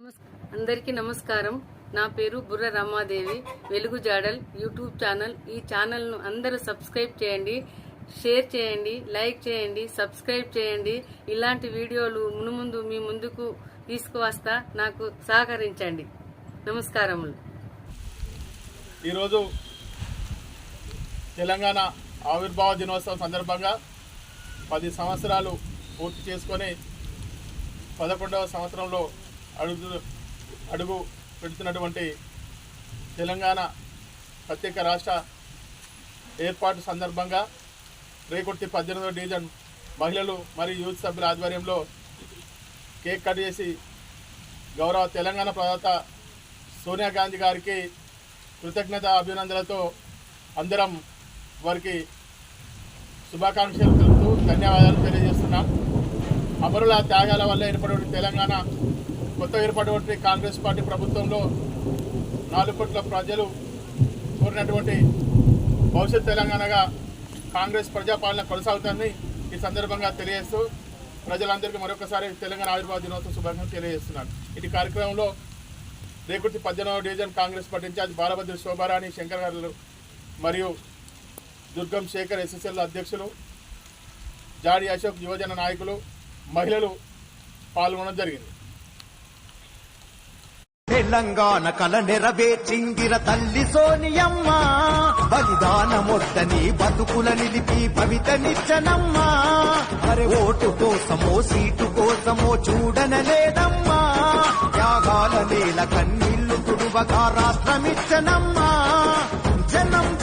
నమస్- అందరికీ నమస్కారం. నా పేరు బుర్ర రమాదేవి. వెలుగు జాడల్ యూట్యూబ్ ఛానల్. ఈ ఛానల్ను అందరూ సబ్స్క్రైబ్ చేయండి షేర్ చేయండి లైక్ చేయండి సబ్స్క్రైబ్ చేయండి. ఇలాంటి వీడియోలు మునుముందు మీ ముందుకు తీసుకువస్తా నాకు సహకరించండి. నమస్కారములు. ఈరోజు తెలంగాణ ఆవిర్భావ దినోత్సవం సందర్భంగా పది సంవత్సరాలు పూర్తి చేసుకొని పదకొండవ సంవత్సరంలో అడుగు అడుగు పెడుతున్నటువంటి తెలంగాణ ప్రత్యేక రాష్ట్ర ఏర్పాటు సందర్భంగా రేకుర్తి పద్దెనిమిదవ డివిజన్ మహిళలు మరియు యూత్ సభ్యుల ఆధ్వర్యంలో కేక్ కట్ చేసి గౌరవ తెలంగాణ ప్రదాత సోనియా గాంధీ గారికి కృతజ్ఞత అభినందనలతో అందరం వారికి శుభాకాంక్షలు తెలుపుతూ ధన్యవాదాలు తెలియజేస్తున్నాం. అమరుల త్యాగాల వల్ల ఏర్పడిన తెలంగాణ కొత్త ఏర్పడినటువంటి కాంగ్రెస్ పార్టీ ప్రభుత్వంలో నాలుగు కోట్ల ప్రజలు కోరినటువంటి భవిష్యత్ తెలంగాణగా కాంగ్రెస్ ప్రజాపాలన కొనసాగుతుందని ఈ సందర్భంగా తెలియజేస్తూ ప్రజలందరికీ మరొకసారి తెలంగాణ ఆవిర్భావ దినోత్సవ శుభాకాంక్షలు తెలియజేస్తున్నాను. ఇటు కార్యక్రమంలో రేకుర్తి పద్దెనిమిదవ division Congress party incharge Balabhadra Shobharani Shankar గారు మరియు దుర్గం శేఖర్ ఎస్ఎస్ఎల్ అధ్యక్షులు జాడి అశోక్ యువజన నాయకులు మహిళలు పాల్గొనడం జరిగింది. తెలంగాణ కల నెరవేర్చిందిర తల్లి సోనియమ్మ. బలిదానమొద్దని బతుకుల నిలిపి భవితనిచ్చనమ్మా అరే ఓటు కోసమో సీటు కోసమో చూడనలేదమ్మా. త్యాగాల నేల కన్నీళ్ళు తుడువగా రాష్ట్రమిచ్చనమ్మా. జనం